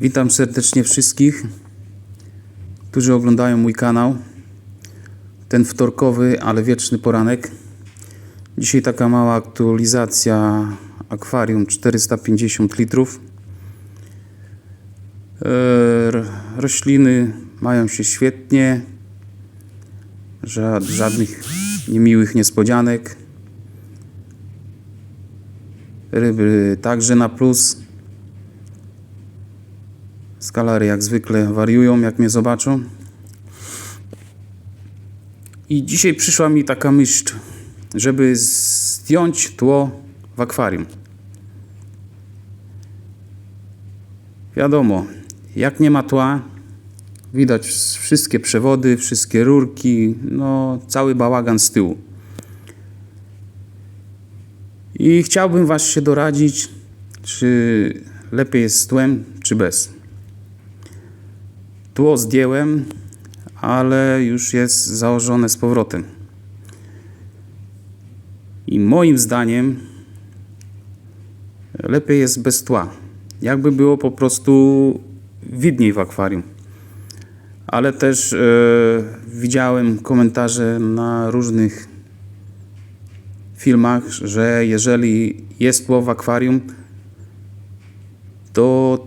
Witam serdecznie wszystkich, którzy oglądają mój kanał. Ten wtorkowy, ale wieczny poranek. Dzisiaj taka mała aktualizacja akwarium 450 litrów. E, r- Rośliny mają się świetnie. Ża- Żadnych niemiłych niespodzianek. Ryby także na plus. Skalary jak zwykle wariują, jak mnie zobaczą. I dzisiaj przyszła mi taka myśl, żeby zdjąć tło w akwarium. Wiadomo, jak nie ma tła, widać wszystkie przewody, wszystkie rurki, no cały bałagan z tyłu. I chciałbym Was się doradzić, czy lepiej jest z tłem, czy bez. Tło zdjąłem, ale już jest założone z powrotem. I moim zdaniem lepiej jest bez tła. Jakby było po prostu widniej w akwarium. Ale też e, widziałem komentarze na różnych filmach, że jeżeli jest tło w akwarium, to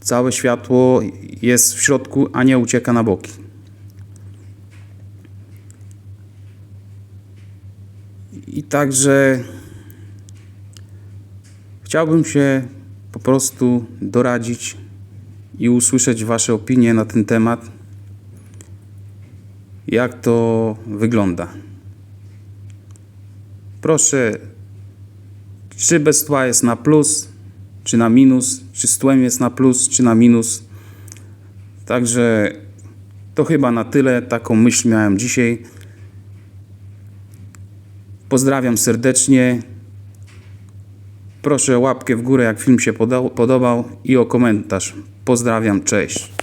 całe światło jest w środku, a nie ucieka na boki. I także chciałbym się po prostu doradzić i usłyszeć Wasze opinie na ten temat, jak to wygląda. Proszę, czy bez tła jest na plus, czy na minus, czy z tłem jest na plus, czy na minus. Także to chyba na tyle. Taką myśl miałem dzisiaj. Pozdrawiam serdecznie. Proszę łapkę w górę, jak film się podobał i o komentarz. Pozdrawiam, cześć.